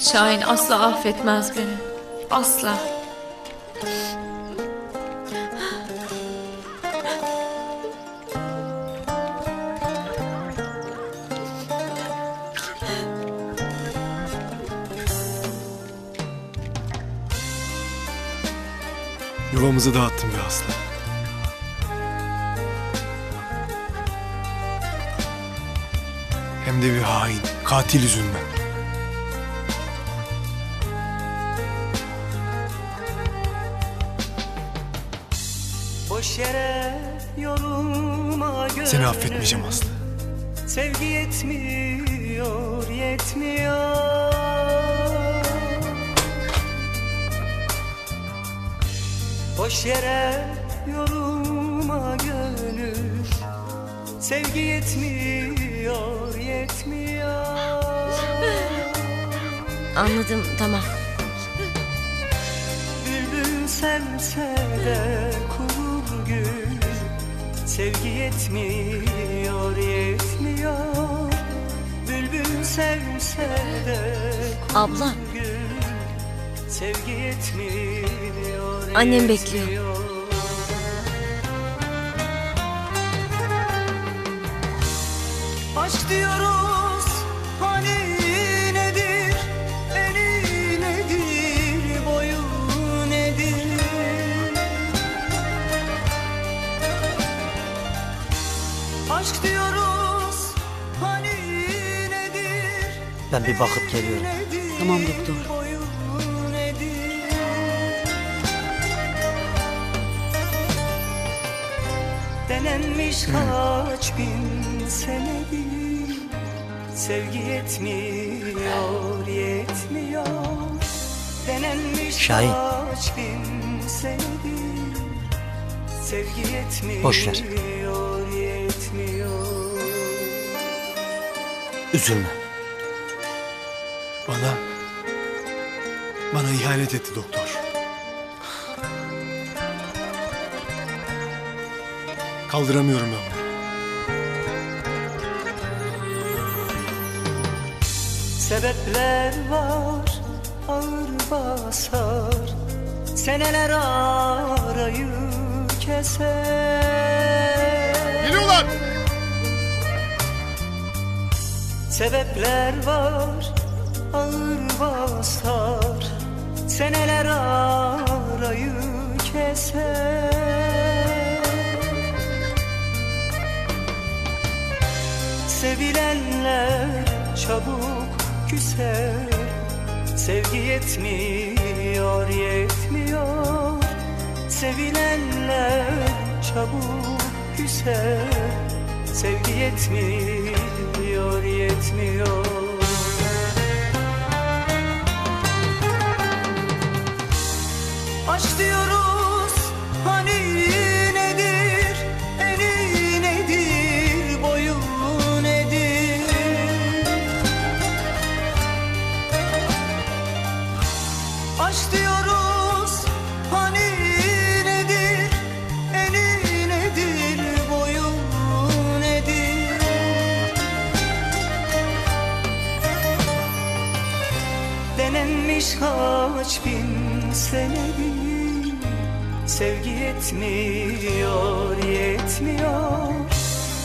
Şahin asla affetmez beni. Asla. Yuvamızı dağıttın be Aslı. Hem de bir hain, katil yüzünden. Seni affetmeyeceğim Aslı. Sevgi yetmiyor, yetmiyor Boş yere yorulma gönül Sevgi yetmiyor, yetmiyor Anladım tamam. Bülbül sevse de kurur gül Sevgi yetmiyor, yetmiyor Bülbül sevse de Abla. gül Sevgi yetmiyor, Annem bekliyor. Aşk diyoruz Ben bir bakıp geliyorum. Tamam doktor. Denenmiş kaç bin senedir Sevgi yetmiyor, yetmiyor Denenmiş Şahin. kaç bin senedir Sevgi yetmiyor, Boş ver. yetmiyor Üzülme. Bana... Bana ihanet etti doktor. Kaldıramıyorum ben bunu. Sebepler var ağır basar Seneler arayı keser Geliyorlar! Sebepler var ağır basar Seneler arayı keser. Sevilenler çabuk küser Sevgi yetmiyor, yetmiyor. Sevilenler çabuk küser Sevgi yetmiyor, yetmiyor kaç bin senedir Sevgi yetmiyor, yetmiyor.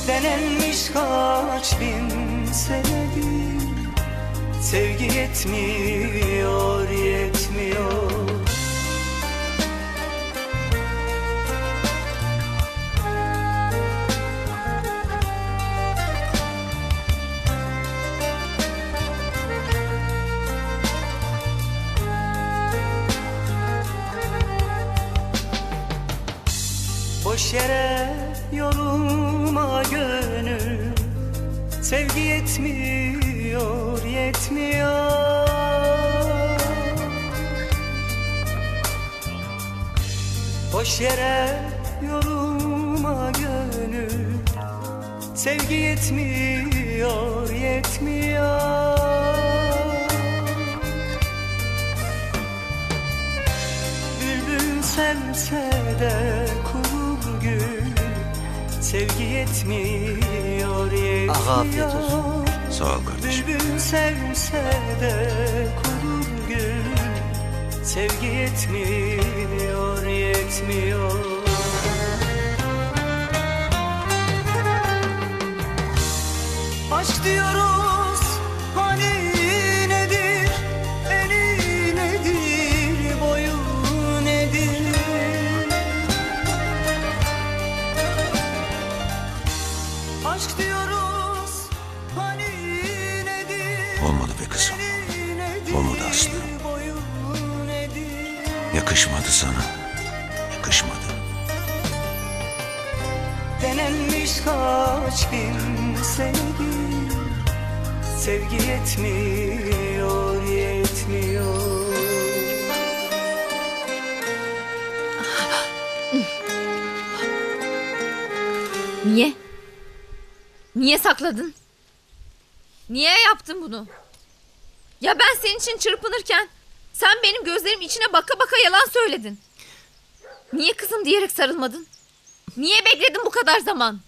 Denenmiş kaç bin senedir Sevgi yetmiyor, Boş yere yorulma gönül Sevgi yetmiyor, yetmiyor. Boş yere yorulma gönül Sevgi yetmiyor, yetmiyor. Bülbül sevse de Sevgi yetmiyor, yetmiyor afiyet olsun. Sağ ol kardeşim. Bülbül sevse de kurur Sevgi yetmiyor, yetmiyor Aşk diyoruz Aşk diyoruz hani nedir Olmadı be kızım. Nedir, Olmadı Aslı. Yakışmadı sana. Yakışmadı. Denenmiş kaç bin senedir Sevgi yetmiyor, yetmiyor Niye? Niye sakladın? Niye yaptın bunu? Ya ben senin için çırpınırken sen benim gözlerim içine baka baka yalan söyledin. Niye kızım diyerek sarılmadın? Niye bekledin bu kadar zaman?